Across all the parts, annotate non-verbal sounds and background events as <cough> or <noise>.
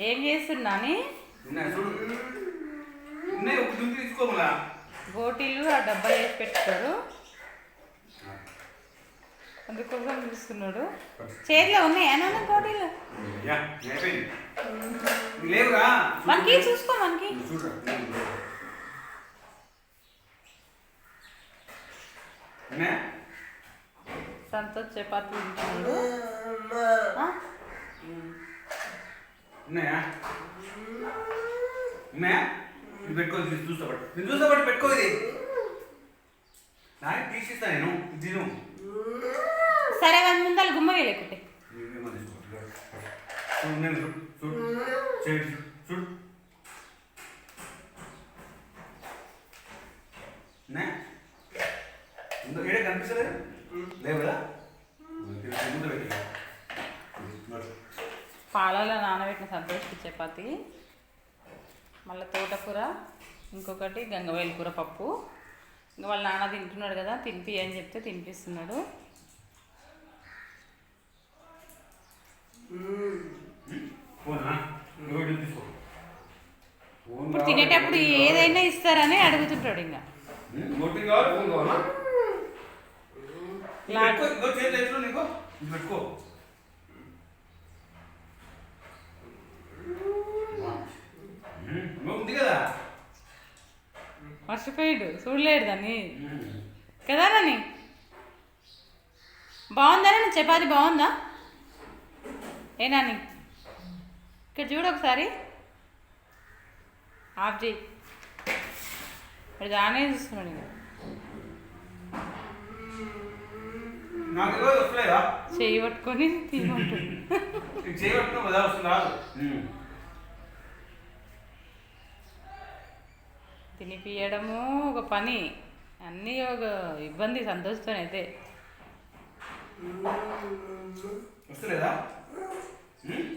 ఏం చేస్తున్నాని గోటీలు ఆ డబ్బాలు వేసి పెట్టుకోరు అందుకోసం చూస్తున్నాడు చేతిలో ఉన్నాయా నాన్న గోటీలు మనకి చూసుకో మనకి సంతోష్ చపాతి? ఉన్నాయా? ఉన్నాయా? ఇది పెట్టుకో ఇది చూస్తా పట్టు. నేను చూస్తా పట్టు పెట్టుకో ఇది. నాకు తీసిస్తా నేను తిను. సరే వన్ ముందర గుమ్మగా లేకుంటే నేను చూడు చూడు చేయి చూడు నే ముందు ఏడే కనిపిస్తలేదు లేవు కదా ముందు పెట్టి పాలలో నానబెట్టిన సంతోష్కి చపాతి మళ్ళీ తోటకూర ఇంకొకటి గంగవేలు కూర పప్పు. ఇంకా వాళ్ళ నాన్న తింటున్నాడు కదా తినిపి అని చెప్తే తినిపిస్తున్నాడు. ఇప్పుడు తినేటప్పుడు ఏదైనా ఇస్తారని అడుగుతుంటాడు ఇంకా. పెట్టుకో ఇంకో చేతి ఎట్లు నీకో ఇది పెట్టుకో నువ్వు ఉంది కదా మర్చిపోయాడు. చూడలేడు దాన్ని. కదా నాని బాగుందా నాని చపాతి బాగుందా? ఏ నాని ఇక్కడ చూడు ఒకసారి. ఆఫ్ చేయి. ఇప్పుడు దానే చూస్తున్నాడు వస్తలేదా? చెయ్యి పట్టుకొని తినమంటాడు <laughs> నీకు చేయబట్టుకున్నా కదా వస్తుందా తినిపియడము ఒక పని. అన్నీ ఒక ఇబ్బంది సంతోషతోనైతే. వస్తలేదా? ఉమ్?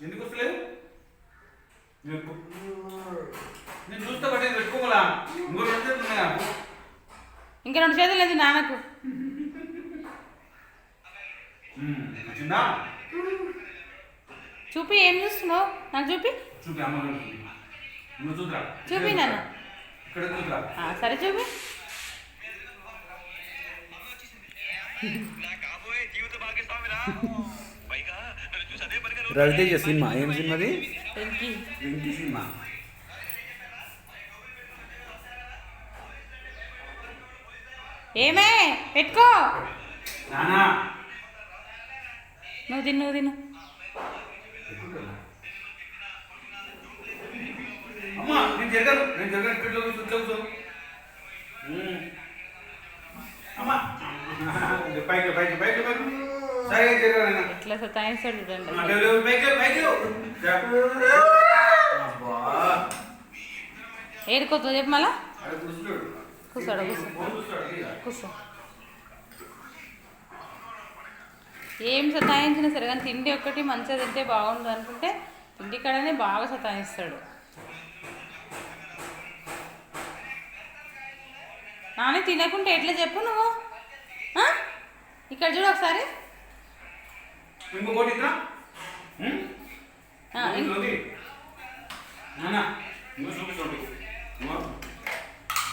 ఎందుకు వస్తలేదు. నేను చూస్తా పెట్టుకోమలా ఇంకో రెండు చేతులు ఉన్నాయా? ఇంకా రెండు చేతులు లేదు నాన్నకు. చూపి ఏం చూస్తున్నావు? నాకు చూపి. చూపి అమ్మ చూపి. నాన్న. సరే చూపి. రవితేజ సినిమా ఏం సినిమాది? సినిమా. ఏమే పెట్టుకో. నువ్వు తిను నువ్వు తిను. నేను జరగను నేను జరగను ఇక్కడ కూర్చో. కూర్చో ఉమ్. అమ్మా పైకి పైకి పైకి పైకి. సరే జరగను ఎట్లా సతాయిస్తాడు చూడండి లేవు, లేవు, పైకి లేవు, పైకి. లేవు. అబ్బా. ఏడుకోతుంది చెప్పు మళ్ళా. కూర్చోడు. కూర్చో. ఏం సతాయించినా సరే కానీ తిండి ఒక్కటి మంచిగా తింటే బాగుండు అనుకుంటే తిండి కాడనే బాగా సతాయిస్తాడు. నాని తినకుంటే ఎట్లా చెప్పు నువ్వు? ఇక్కడ చూడు ఒకసారి.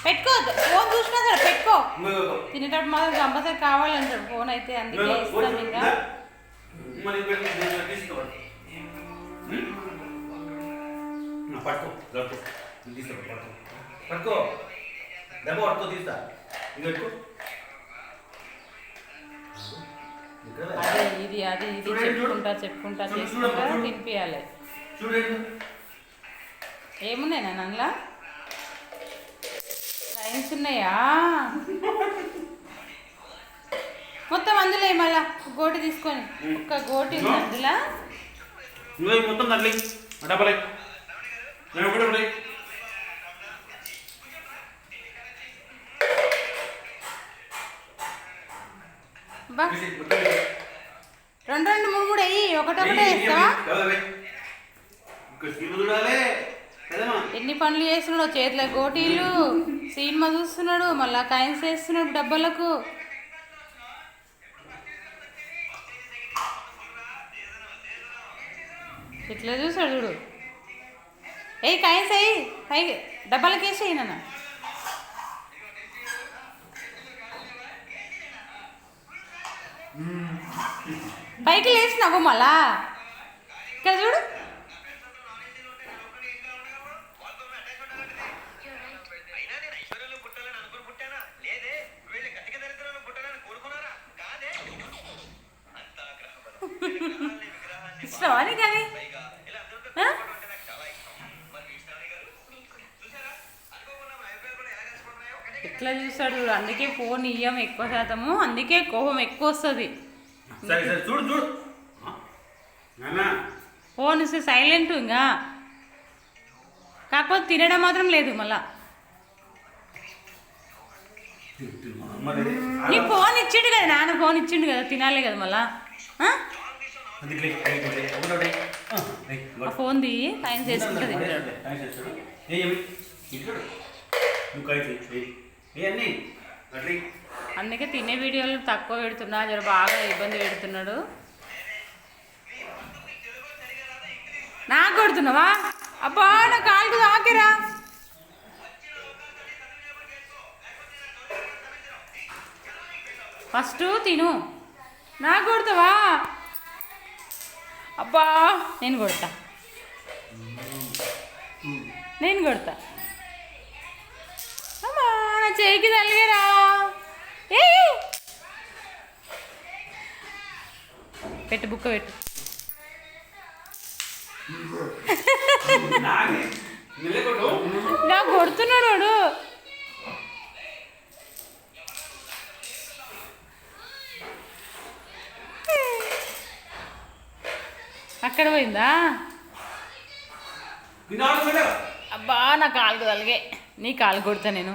పెట్టుకో ఫోన్ చూసినా సరే పెట్టుకో. తినేటప్పుడు మాత్రం కంపల్సరీ కావాలంటాడు ఫోన్ అయితే అందుకే ఇస్తాం ఇంకా. పట్టుకో. పట్టుకో. తీసుకో పట్టుకో తీస్తా. ఇది ఇక్కడ అదే ఇది అది ఇది. చెప్పుకుంటా చెప్పుకుంటా చేసుకుంటా. తినిపియాలి. చూడండి ఏమున్నాయి లైన్స్ ఉన్నాయా? మొత్తం అందులో మళ్ళా? గోటి తీసుకొని ఒక్క గోటి ఉంది అందులో. నువ్వే మొత్తం తల్లి డబ్బలే నేను ఒకటే బా. రెండు రెండు మూడు మూడు అయ్యి ఒకటొకటే వేస్తావా? ఎన్ని పనులు చేస్తున్నాడు చేతిలో గోటీలు సినిమా చూస్తున్నాడు మళ్ళా కాయిన్స్ వేస్తున్నాడు డబ్బలకు. ఇట్లా చూసాడు చూడు. ఏ కాయన్స్ అయ్యి పైకి డబ్బాలకి వేసేయి నాన్న పైకి లేచినావు మళ్ళా ఇక్కడ చూడు అయినా నేను ఐశ్వర్యంలో పుట్టాలని అనుకుని పుట్టానా లేదే వీళ్ళు కటిక దరిద్రంలో పుట్టాలని కోరుకున్నారా కాదే అంతా గ్రహ బలం. వీళ్ళ గ్రహాల్ని, విగ్రహాల్ని ఇష్టమా నీకు అది పైగా ఇలా అందరితో ఆ? కలుసుకోవడం అంటే నాకు చాలా ఇష్టం మరి మీ శ్రావణి గారు పైకి అనుకోకుండా మా అభిప్రాయాలు కూడా ఎలా కలిసిపోతున్నాయో ఒకటే ఎట్లా చూస్తాడు అందుకే ఫోన్ ఇయ్యం ఎక్కువ శాతము అందుకే కోపం ఎక్కువ వస్తుంది. సరే సరే చూడు చూడు. ఫోన్ ఇస్తే సైలెంట్ ఇంకా కాకపోతే తినడం మాత్రం లేదు మళ్ళా. నీ ఫోన్ ఇచ్చిండు కదా నాన్న ఫోన్ ఇచ్చిండు కదా తినాలి కదా మళ్ళా. ఫోన్ ది టైం చేసుకుంటుంది. నువ్వు అందుకే తినే వీడియోలు తక్కువ పెడుతున్నా జర బాగా ఇబ్బంది పెడుతున్నాడు. నాకు కొడుతున్నావా? అబ్బా నా కాలుకు తాకిరా. ఫస్ట్ తిను. నాకు కొడతావా? అబ్బా నేను కొడతా. నేను కొడతా. అమ్మా నా చేయికి తలిగరా ఏ పెట్టు బుక్క పెట్టు. నాకు కొడుతున్నాడు వాడు. అక్కడ పోయిందా? అబ్బా నా కాలు తలిగే. నీ కాలు కొడతా నేను.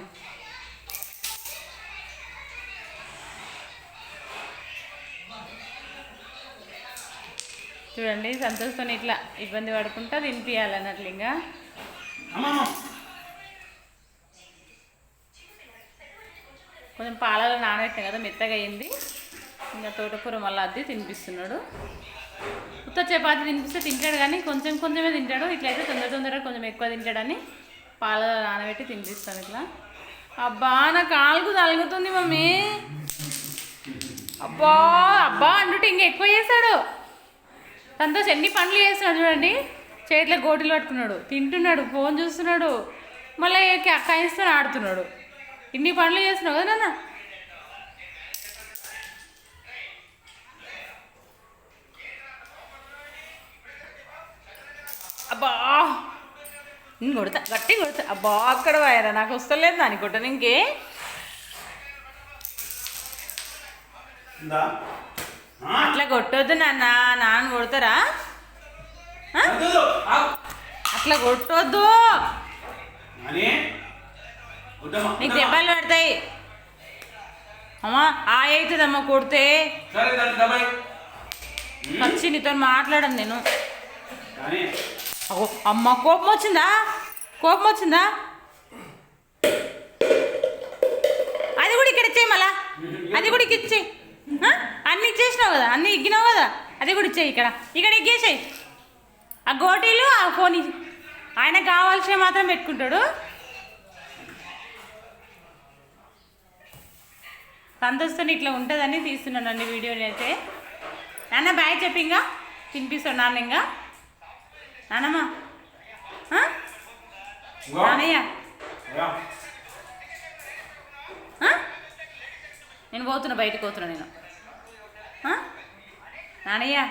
చూడండి సంతోషంతో ఇట్లా ఇబ్బంది పడుకుంటా తినిపించాలన్నట్లు ఇంకా అమ్మా కొంచెం పాలలో నానబెట్టిన కదా మెత్తగా అయింది. ఇంకా తోటకూర మళ్ళీ అద్ది తినిపిస్తున్నాడు. ఉత్త చపాతి తినిపిస్తే తింటాడు కానీ కొంచెం కొంచెమే తింటాడు. ఇట్లయితే తొందర తొందరగా కొంచెం ఎక్కువ తింటాడని పాలలో నానబెట్టి తినిపిస్తాను ఇట్లా. అబ్బా నా కాలుకు తలుగుతుంది మమ్మీ. అబ్బా అబ్బా అంటుంటే ఇంకా ఎక్కువ చేశాడు. సంతోష్ ఎన్ని పనులు చేస్తున్నాడు చూడండి. చేతిలో గోటులు పట్టుకున్నాడు. తింటున్నాడు ఫోన్ చూస్తున్నాడు. మళ్ళీ కాయిస్తో ఆడుతున్నాడు. ఇన్ని పనులు చేస్తున్నావు కదా నాన్న. అబ్బా! నేను కొడతా గట్టి కొడతా. అబ్బా! అక్కడ పోయారా? నాకు వస్తలేదు దాని కొట్టను ఇంకే. అట్లా కొట్టొద్దు నాన్న. నాన్న కొడతారా. అట్లా కొట్టొద్దు. నీకు దెబ్బలు పడతాయి. అమ్మా ఆ అవుతుందమ్మా కొడితే వచ్చి నీతో మాట్లాడను నేను. అమ్మ కోపం వచ్చిందా? కోపం వచ్చిందా? అది కూడా ఇక్కడ ఇచ్చేయి మళ్ళా. అది కూడా ఇక్కడ ఇచ్చేయి. అన్ని ఇచ్చేసినావు కదా అన్ని ఇగ్గినావు కదా అది కూడా ఇచ్చేయి ఇక్కడ. ఇక్కడ ఇగ్గేసేయి. ఆ గోటీలు ఆ ఫోన్ ఆయన కావాల్సిన మాత్రం పెట్టుకుంటాడు. సంతోషంతో ఇట్లా ఉంటుందని తీస్తున్నానండి వీడియోని అయితే నాన్న బాయ్ చెప్పి ఇంకా. తినిపిస్తాడు నాన్న ఇంకా? నానమ్మ. నానయ్య? నేను పోతున్నా బయటకు పోతున్నా నేను? నానయ్య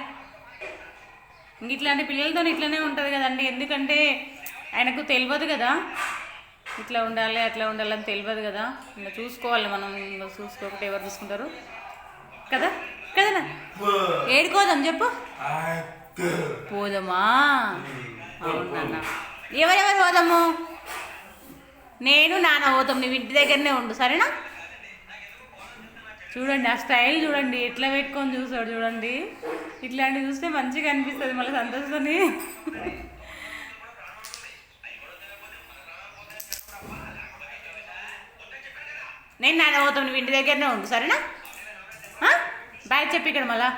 ఇంక ఇట్లాంటి పిల్లలతో ఇట్లనే ఉంటుంది కదండి. ఎందుకంటే ఆయనకు తెలియదు కదా. ఇట్లా ఉండాలి అట్లా ఉండాలని తెలియదు కదా. ఇంకా చూసుకోవాలి మనం ఇంకా చూసుకోకపోతే ఎవరు చూసుకుంటారు? కదా? కదనా? ఏడుకోదాం చెప్పు. పోదామా? అవునా ఎవరెవరు పోదాము? నేను నాన్న పోతాం. నువ్వు ఇంటి దగ్గరనే ఉండు. సరేనా? చూడండి ఆ స్టైల్ చూడండి ఎట్లా పెట్టుకొని చూసాడు చూడండి. ఇట్లాంటివి చూస్తే మంచిగా అనిపిస్తుంది మళ్ళీ సంతోషంని నేను నాన్న పోతాం నువ్వు ఇంటి దగ్గరనే ఉండు సరేనా? బాయ్ చెప్పి ఇక్కడ మళ్ళా.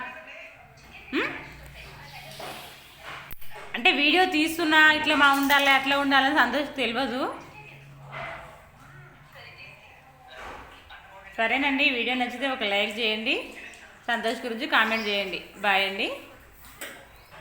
అంటే వీడియో తీస్తున్నా ఇట్లా మా ఉండాలి అట్లా ఉండాలని సంతోషం తెలియదు. సరేనండి వీడియో నచ్చితే ఒక లైక్ చేయండి సంతోష్ గురించి కామెంట్ చేయండి బాయ్ అండి